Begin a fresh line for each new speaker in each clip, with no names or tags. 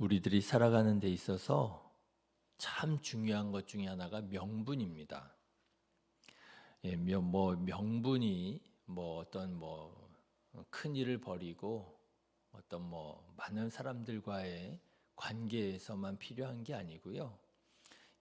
우리들이 살아가는 데 있어서 참 중요한 것 중에 하나가 명분입니다. 예, 명- 뭐 명분이 뭐 어떤 뭐 큰 일을 벌이고 어떤 뭐 많은 사람들과의 관계에서만 필요한 게 아니고요.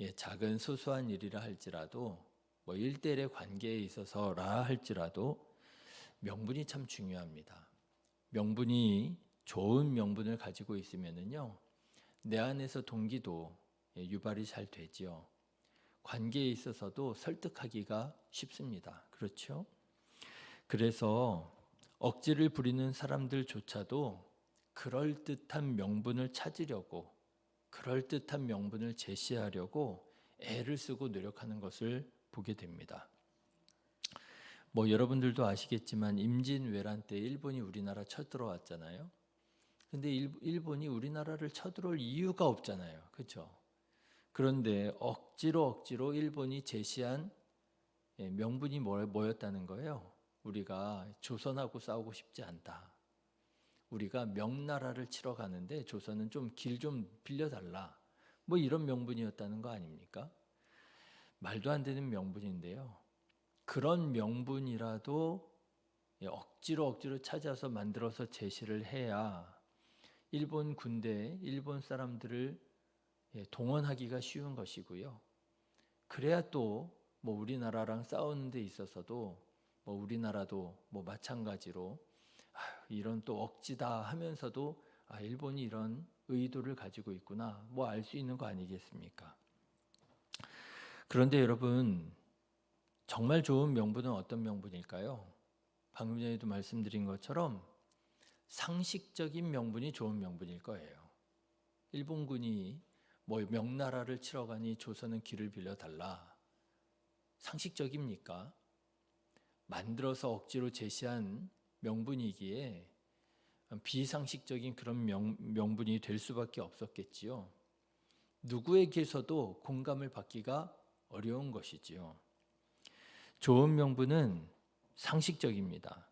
예, 작은 소소한 일이라 할지라도 뭐 일대일의 관계에 있어서라 할지라도 명분이 참 중요합니다. 명분이 좋은 명분을 가지고 있으면은요. 내 안에서 동기도 예, 유발이 잘 되지요. 관계에 있어서도 설득하기가 쉽습니다. 그렇죠? 그래서 억지를 부리는 사람들조차도 그럴듯한 명분을 찾으려고 그럴듯한 명분을 제시하려고 애를 쓰고 노력하는 것을 보게 됩니다. 뭐 여러분들도 아시겠지만 임진왜란 때 일본이 우리나라 쳐들어왔잖아요. 근데 일- 일본이 우리나라를 쳐들어올 이유가 없잖아요. 그렇죠? 그런데 억지로 억지로 일본이 제시한 예, 명분이 뭐- 뭐였다는 거예요? 우리가 조선하고 싸우고 싶지 않다. 우리가 명나라를 치러 가는데 조선은 좀 길좀 빌려달라. 뭐 이런 명분이었다는 거 아닙니까? 말도 안 되는 명분인데요. 그런 명분이라도 예, 억지로 억지로 찾아서 만들어서 제시를 해야 일본 군대, 일본 사람들을 예, 동원하기가 쉬운 것이고요. 그래야 또 뭐 우리나라랑 싸우는 데 있어서도 뭐 우리나라도 뭐 마찬가지로 아휴, 이런 또 억지다 하면서도 아 일본이 이런 의도를 가지고 있구나 뭐 알 수 있는 거 아니겠습니까? 그런데 여러분 정말 좋은 명분은 어떤 명분일까요? 방금 전에도 말씀드린 것처럼 상식적인 명분이 좋은 명분일 거예요. 일본군이 뭐 명나라를 치러 가니 조선은 길을 빌려 달라. 상식적입니까? 만들어서 억지로 제시한 명분이기에 비상식적인 그런 명, 명분이 될 수밖에 없었겠지요. 누구에게서도 공감을 받기가 어려운 것이지요. 좋은 명분은 상식적입니다.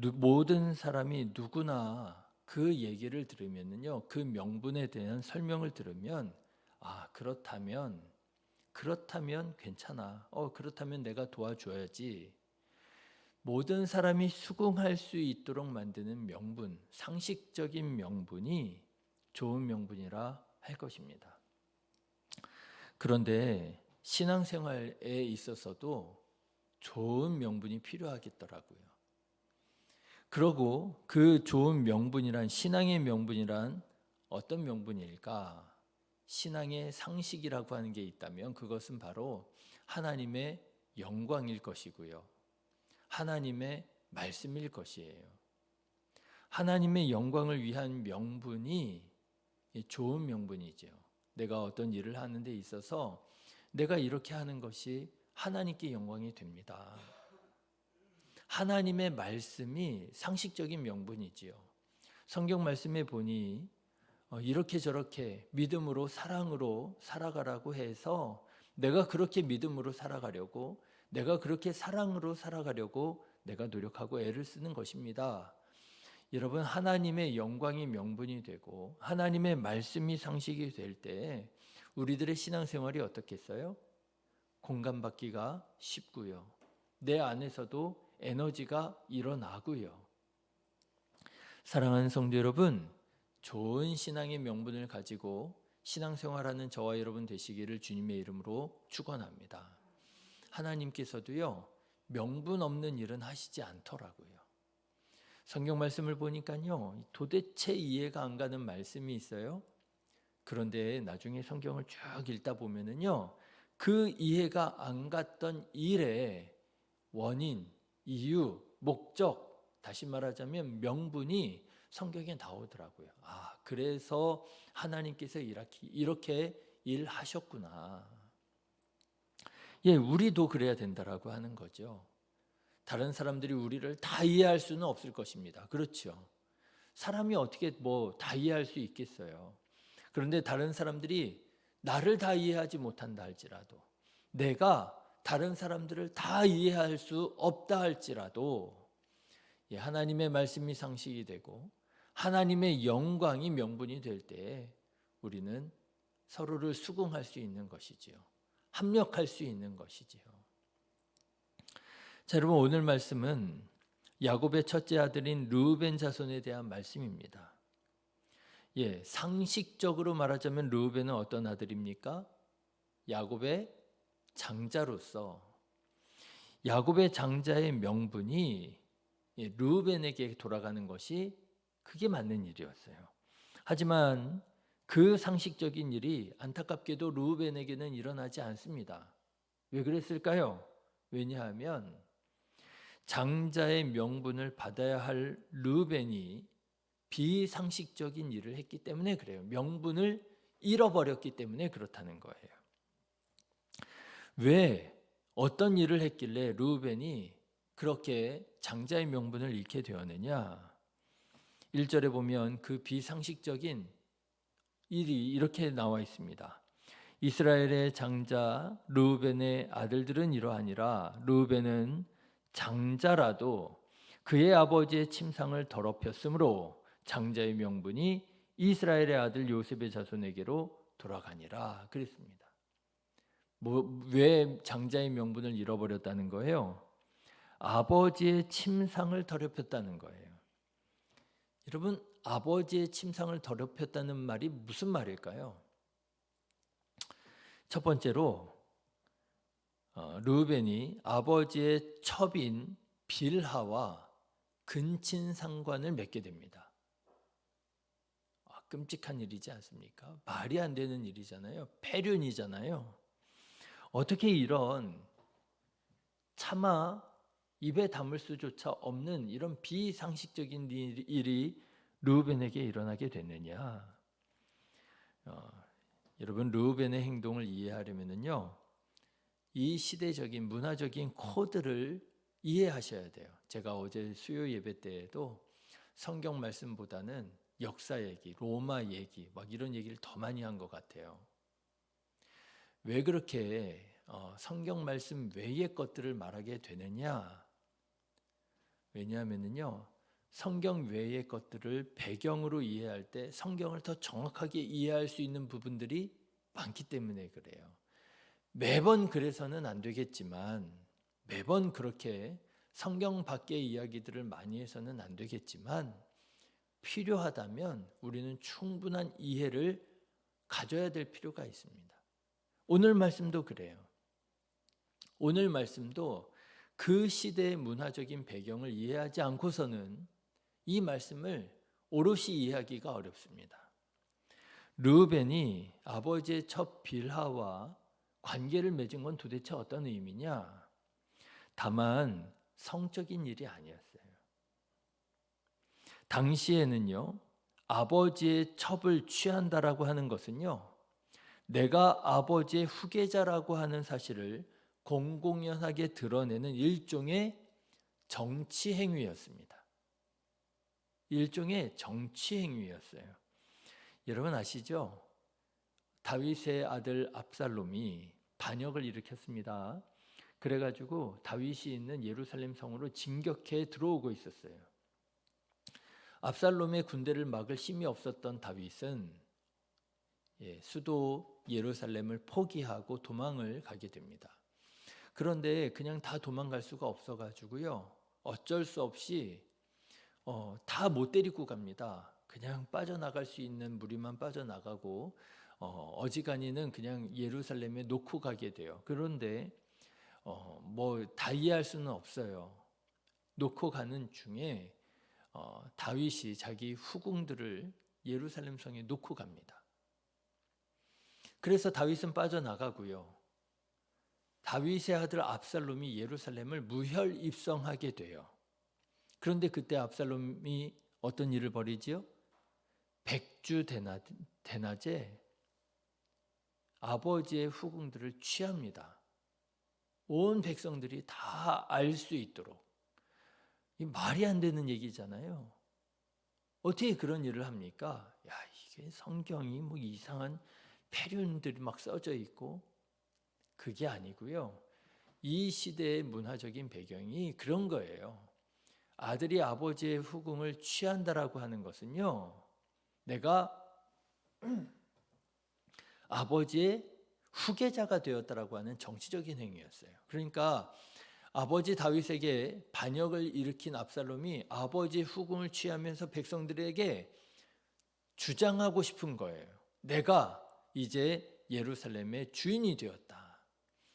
누- 모든 사람이 누구나 그 얘기를 들으면요, 그 명분에 대한 설명을 들으면 아 그렇다면 그렇다면 괜찮아. 어 그렇다면 내가 도와줘야지. 모든 사람이 수긍할 수 있도록 만드는 명분, 상식적인 명분이 좋은 명분이라 할 것입니다. 그런데 신앙생활에 있어서도 좋은 명분이 필요하겠더라고요. 그러고 그 좋은 명분이란 신앙의 명분이란 어떤 명분일까? 신앙의 상식이라고 하는 게 있다면 그것은 바로 하나님의 영광일 것이고요. 하나님의 말씀일 것이에요. 하나님의 영광을 위한 명분이 좋은 명분이죠. 내가 어떤 일을 하는 데 있어서 내가 이렇게 하는 것이 하나님께 영광이 됩니다. 하나님의 말씀이 상식적인 명분이지요. 성경 말씀에 보니 어, 이렇게 저렇게 믿음으로 사랑으로 살아가라고 해서 내가 그렇게 믿음으로 살아가려고 내가 그렇게 사랑으로 살아가려고 내가 노력하고 애를 쓰는 것입니다. 여러분 하나님의 영광이 명분이 되고 하나님의 말씀이 상식이 될 때 우리들의 신앙생활이 어떻겠어요? 공감받기가 쉽고요. 내 안에서도 에너지가 일어나고요. 사랑하는 성도 여러분, 좋은 신앙의 명분을 가지고 신앙생활하는 저와 여러분 되시기를 주님의 이름으로 축원합니다. 하나님께서도요 명분 없는 일은 하시지 않더라고요. 성경 말씀을 보니까요 도대체 이해가 안 가는 말씀이 있어요. 그런데 나중에 성경을 쭉 읽다 보면은요 그 이해가 안 갔던 일의 원인, 이유, 목적, 다시 말하자면 명분이 성경에 나오더라고요. 아, 그래서 하나님께서 이렇게, 이렇게 일하셨구나. 예, 우리도 그래야 된다라고 하는 거죠. 다른 사람들이 우리를 다 이해할 수는 없을 것입니다. 그렇죠. 사람이 어떻게 뭐 다 이해할 수 있겠어요. 그런데 다른 사람들이 나를 다 이해하지 못한다 할지라도 내가 다른 사람들을 다 이해할 수 없다 할지라도 예, 하나님의 말씀이 상식이 되고 하나님의 영광이 명분이 될때 우리는 서로를 수긍할 수 있는 것이지요. 합력할 수 있는 것이지요. 자, 여러분 오늘 말씀은 야곱의 첫째 아들인 르우벤 자손에 대한 말씀입니다. 예, 상식적으로 말하자면 르우벤은 어떤 아들입니까? 야곱의 장자로서 야곱의 장자의 명분이 예, 르우벤에게 돌아가는 것이 그게 맞는 일이었어요. 하지만 그 상식적인 일이 안타깝게도 르우벤에게는 일어나지 않습니다. 왜 그랬을까요? 왜냐하면 장자의 명분을 받아야 할 르벤이 비상식적인 일을 했기 때문에 그래요. 명분을 잃어버렸기 때문에 그렇다는 거예요. 왜 어떤 일을 했길래 르벤이 그렇게 장자의 명분을 잃게 되었느냐? 1절에 보면 그 비상식적인 일이 이렇게 나와 있습니다. 이스라엘의 장자 르벤의 아들들은 이러하니라 르벤은 장자라도 그의 아버지의 침상을 더럽혔으므로 장자의 명분이 이스라엘의 아들 요셉의 자손에게로 돌아가니라 그랬습니다. 뭐 왜 장자의 명분을 잃어버렸다는 거예요? 아버지의 침상을 더럽혔다는 거예요. 여러분 아버지의 침상을 더럽혔다는 말이 무슨 말일까요? 첫 번째로 어, 르벤이 아버지의 첩인 빌하와 근친 상관을 맺게 됩니다. 아, 끔찍한 일이지 않습니까? 말이 안 되는 일이잖아요. 폐륜이잖아요. 어떻게 이런 차마 입에 담을 수조차 없는 이런 비상식적인 일이 르벤에게 일어나게 됐느냐? 어, 여러분 르벤의 행동을 이해하려면요. 이 시대적인 문화적인 코드를 이해하셔야 돼요. 제가 어제 수요 예배 때에도 성경 말씀보다는 역사 얘기, 로마 얘기, 막 이런 얘기를 더 많이 한 것 같아요. 왜 그렇게 어, 성경 말씀 외의 것들을 말하게 되느냐? 왜냐하면요, 성경 외의 것들을 배경으로 이해할 때 성경을 더 정확하게 이해할 수 있는 부분들이 많기 때문에 그래요. 매번 그래서는 안 되겠지만 매번 그렇게 성경 밖의 이야기들을 많이 해서는 안 되겠지만 필요하다면 우리는 충분한 이해를 가져야 될 필요가 있습니다. 오늘 말씀도 그래요. 오늘 말씀도 그 시대의 문화적인 배경을 이해하지 않고서는 이 말씀을 오롯이 이해하기가 어렵습니다. 르벤이 아버지의 첫 빌하와 관계를 맺은 건 도대체 어떤 의미냐? 다만 성적인 일이 아니었어요. 당시에는요, 아버지의 첩을 취한다라고 하는 것은요, 내가 아버지의 후계자라고 하는 사실을 공공연하게 드러내는 일종의 정치 행위였습니다. 일종의 정치 행위였어요. 여러분 아시죠? 다윗의 아들 압살롬이 반역을 일으켰습니다. 그래가지고 다윗이 있는 예루살렘 성으로 진격해 들어오고 있었어요. 압살롬의 군대를 막을 힘이 없었던 다윗은 예, 수도 예루살렘을 포기하고 도망을 가게 됩니다. 그런데 그냥 다 도망갈 수가 없어가지고요. 어쩔 수 없이 어, 다 못 데리고 갑니다. 그냥 빠져나갈 수 있는 무리만 빠져나가고 어, 어지간히는 그냥 예루살렘에 놓고 가게 돼요. 그런데 어, 뭐다 이해할 수는 없어요. 놓고 가는 중에 어, 다윗이 자기 후궁들을 예루살렘 성에 놓고 갑니다. 그래서 다윗은 빠져나가고요. 다윗의 아들 압살롬이 예루살렘을 무혈 입성하게 돼요. 그런데 그때 압살롬이 어떤 일을 벌이지요? 백주 대낮에 아버지의 후궁들을 취합니다. 온 백성들이 다 알 수 있도록. 이 말이 안 되는 얘기잖아요. 어떻게 그런 일을 합니까? 야, 이게 성경이 뭐 이상한 패륜들이 막 써져 있고 그게 아니고요. 이 시대의 문화적인 배경이 그런 거예요. 아들이 아버지의 후궁을 취한다라고 하는 것은요. 내가 아버지의 후계자가 되었다라고 하는 정치적인 행위였어요. 그러니까 아버지 다윗에게 반역을 일으킨 압살롬이 아버지 후궁을 취하면서 백성들에게 주장하고 싶은 거예요. 내가 이제 예루살렘의 주인이 되었다.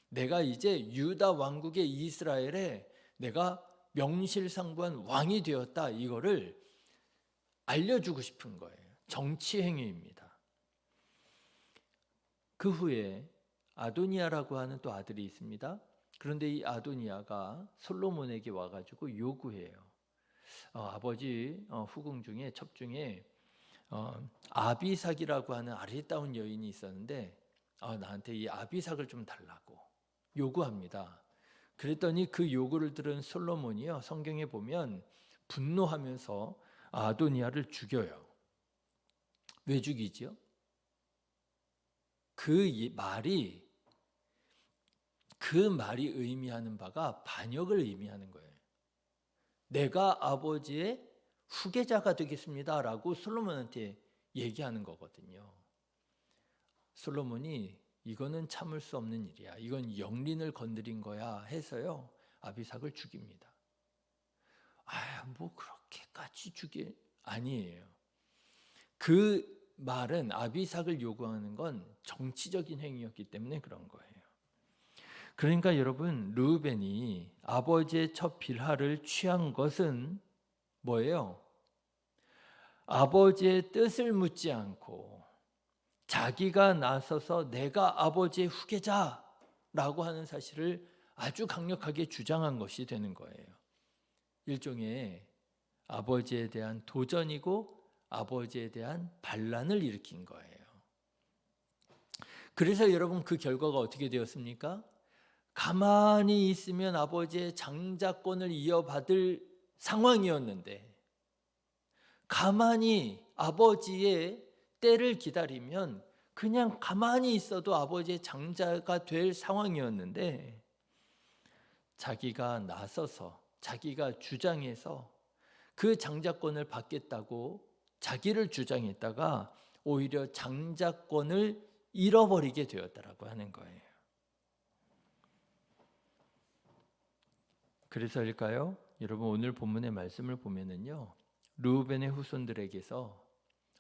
내가 이제 유다 왕국의 이스라엘에 내가 명실상부한 왕이 되었다. 이거를 알려주고 싶은 거예요. 정치 행위입니다. 그 후에 아도니아라고 하는 또 아들이 있습니다. 그런데 이 아도니아가 솔로몬에게 와가지고 요구해요. 어, 아버지 어, 후궁 중에 첩 중에 어, 아비삭이라고 하는 아리따운 여인이 있었는데 어, 나한테 이 아비삭을 좀 달라고 요구합니다. 그랬더니 그 요구를 들은 솔로몬이요 성경에 보면 분노하면서 아도니아를 죽여요. 왜 죽이지요? 그 이- 말이 그 말이 의미하는 바가 반역을 의미하는 거예요. 내가 아버지의 후계자가 되겠습니다라고 솔로몬한테 얘기하는 거거든요. 솔로몬이 이거는 참을 수 없는 일이야. 이건 영린을 건드린 거야 해서요. 아비삭을 죽입니다. 아, 뭐 그렇게까지 죽이 아니에요. 그 말은 아비삭을 요구하는 건 정치적인 행위였기 때문에 그런 거예요. 그러니까 여러분 르우벤이 아버지의 첫 빌하를 취한 것은 뭐예요? 아버지의 뜻을 묻지 않고 자기가 나서서 내가 아버지의 후계자라고 하는 사실을 아주 강력하게 주장한 것이 되는 거예요. 일종의 아버지에 대한 도전이고 아버지에 대한 반란을 일으킨 거예요. 그래서 여러분 그 결과가 어떻게 되었습니까? 가만히 있으면 아버지의 장자권을 이어받을 상황이었는데 가만히 아버지의 때를 기다리면 그냥 가만히 있어도 아버지의 장자가 될 상황이었는데 자기가 나서서 자기가 주장해서 그 장자권을 받겠다고 자기를 주장했다가 오히려 장자권을 잃어버리게 되었다라고 하는 거예요. 그래서일까요? 여러분 오늘 본문의 말씀을 보면은요. 루벤의 후손들에게서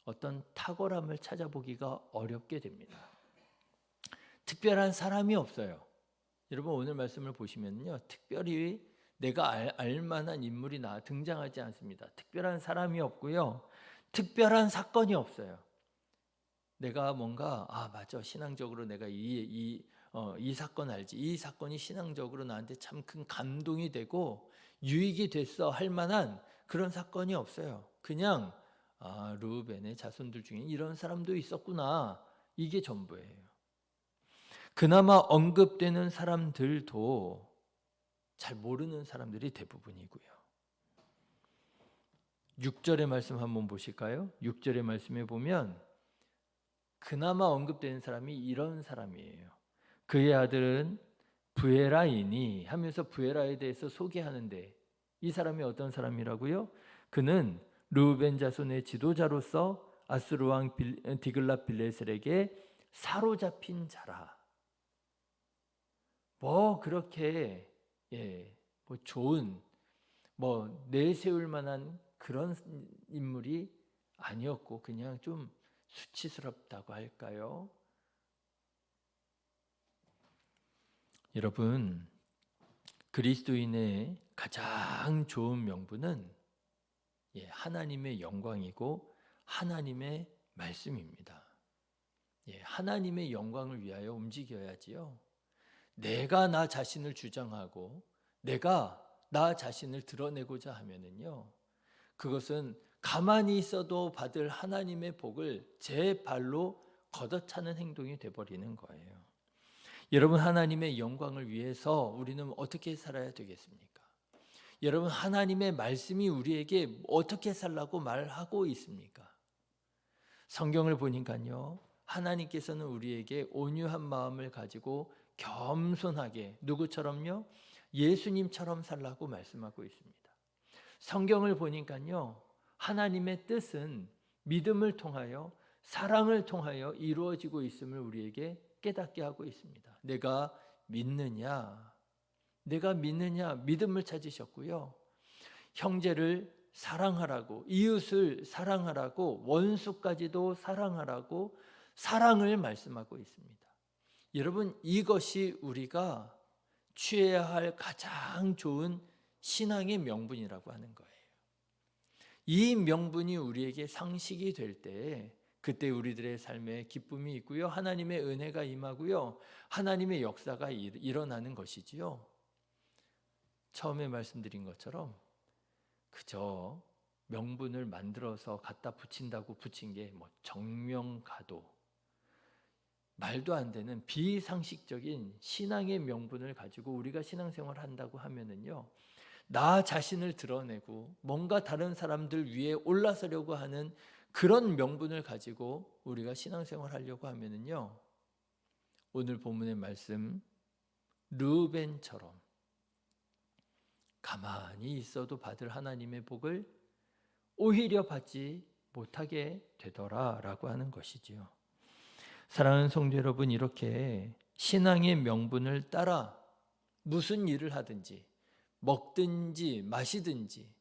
어떤 탁월함을 찾아보기가 어렵게 됩니다. 특별한 사람이 없어요. 여러분 오늘 말씀을 보시면요. 특별히 내가 알, 알 만한 인물이 나 등장하지 않습니다. 특별한 사람이 없고요. 특별한 사건이 없어요. 내가 뭔가 아 맞아 신앙적으로 내가 이이 어, 이 사건 알지 이 사건이 신앙적으로 나한테 참 큰 감동이 되고 유익이 됐어 할 만한 그런 사건이 없어요. 그냥 아 루벤의 자손들 중에 이런 사람도 있었구나 이게 전부예요. 그나마 언급되는 사람들도 잘 모르는 사람들이 대부분이고요. 6절의 말씀 한번 보실까요? 6절의 말씀에 보면 그나마 언급되는 사람이 이런 사람이에요. 그의 아들은 부에라이니 하면서 부에라에 대해서 소개하는데 이 사람이 어떤 사람이라고요? 그는 루벤 자손의 지도자로서 아스루 왕 디글라 빌레셀에게 사로잡힌 자라. 뭐 그렇게 예, 뭐 좋은 뭐 내세울 만한 그런 인물이 아니었고 그냥 좀 수치스럽다고 할까요? 여러분 그리스도인의 가장 좋은 명분은 예, 하나님의 영광이고 하나님의 말씀입니다. 예, 하나님의 영광을 위하여 움직여야지요. 내가 나 자신을 주장하고 내가 나 자신을 드러내고자 하면은요. 그것은 가만히 있어도 받을 하나님의 복을 제 발로 걷어차는 행동이 돼 버리는 거예요. 여러분 하나님의 영광을 위해서 우리는 어떻게 살아야 되겠습니까? 여러분 하나님의 말씀이 우리에게 어떻게 살라고 말하고 있습니까? 성경을 보니까요. 하나님께서는 우리에게 온유한 마음을 가지고 겸손하게 누구처럼요? 예수님처럼 살라고 말씀하고 있습니다. 성경을 보니까요. 하나님의 뜻은 믿음을 통하여 사랑을 통하여 이루어지고 있음을 우리에게 깨닫게 하고 있습니다. 내가 믿느냐? 내가 믿느냐? 믿음을 찾으셨고요. 형제를 사랑하라고, 이웃을 사랑하라고, 원수까지도 사랑하라고 사랑을 말씀하고 있습니다. 여러분, 이것이 우리가 취해야 할 가장 좋은 신앙의 명분이라고 하는 거예요. 이 명분이 우리에게 상식이 될 때, 그때 우리들의 삶에 기쁨이 있고요. 하나님의 은혜가 임하고요. 하나님의 역사가 일- 일어나는 것이지요. 처음에 말씀드린 것처럼 그저 명분을 만들어서 갖다 붙인다고 붙인 게 뭐 정명가도 말도 안 되는 비상식적인 신앙의 명분을 가지고 우리가 신앙생활을 한다고 하면은요. 나 자신을 드러내고 뭔가 다른 사람들 위에 올라서려고 하는 그런 명분을 가지고 우리가 신앙생활 하려고 하면은요. 오늘 본문의 말씀 르벤처럼 가만히 있어도 받을 하나님의 복을 오히려 받지 못하게 되더라라고 하는 것이지요. 사랑하는 성도 여러분 이렇게 신앙의 명분을 따라 무슨 일을 하든지 먹든지 마시든지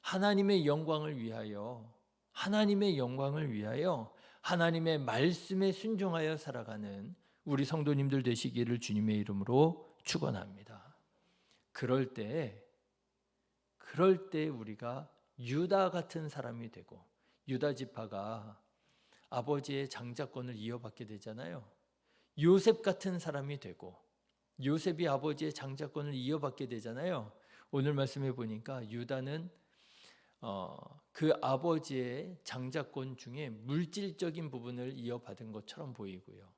하나님의 영광을 위하여 하나님의 영광을 위하여 하나님의 말씀에 순종하여 살아가는 우리 성도님들 되시기를 주님의 이름으로 축원합니다. 그럴 때 그럴 때 우리가 유다 같은 사람이 되고 유다 지파가 아버지의 장자권을 이어받게 되잖아요. 요셉 같은 사람이 되고 요셉이 아버지의 장자권을 이어받게 되잖아요. 오늘 말씀해 보니까 유다는 어, 그 아버지의 장자권 중에 물질적인 부분을 이어받은 것처럼 보이고요.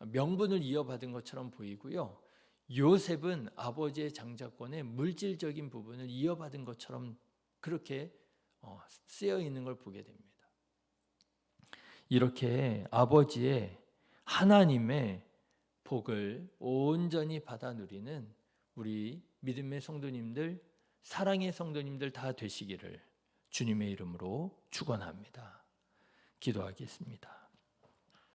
명분을 이어받은 것처럼 보이고요. 요셉은 아버지의 장자권의 물질적인 부분을 이어받은 것처럼 그렇게 어, 쓰여 있는 걸 보게 됩니다. 이렇게 아버지의 하나님의 복을 온전히 받아 누리는 우리 믿음의 성도님들, 사랑의 성도님들 다 되시기를 주님의 이름으로 축원합니다. 기도하겠습니다.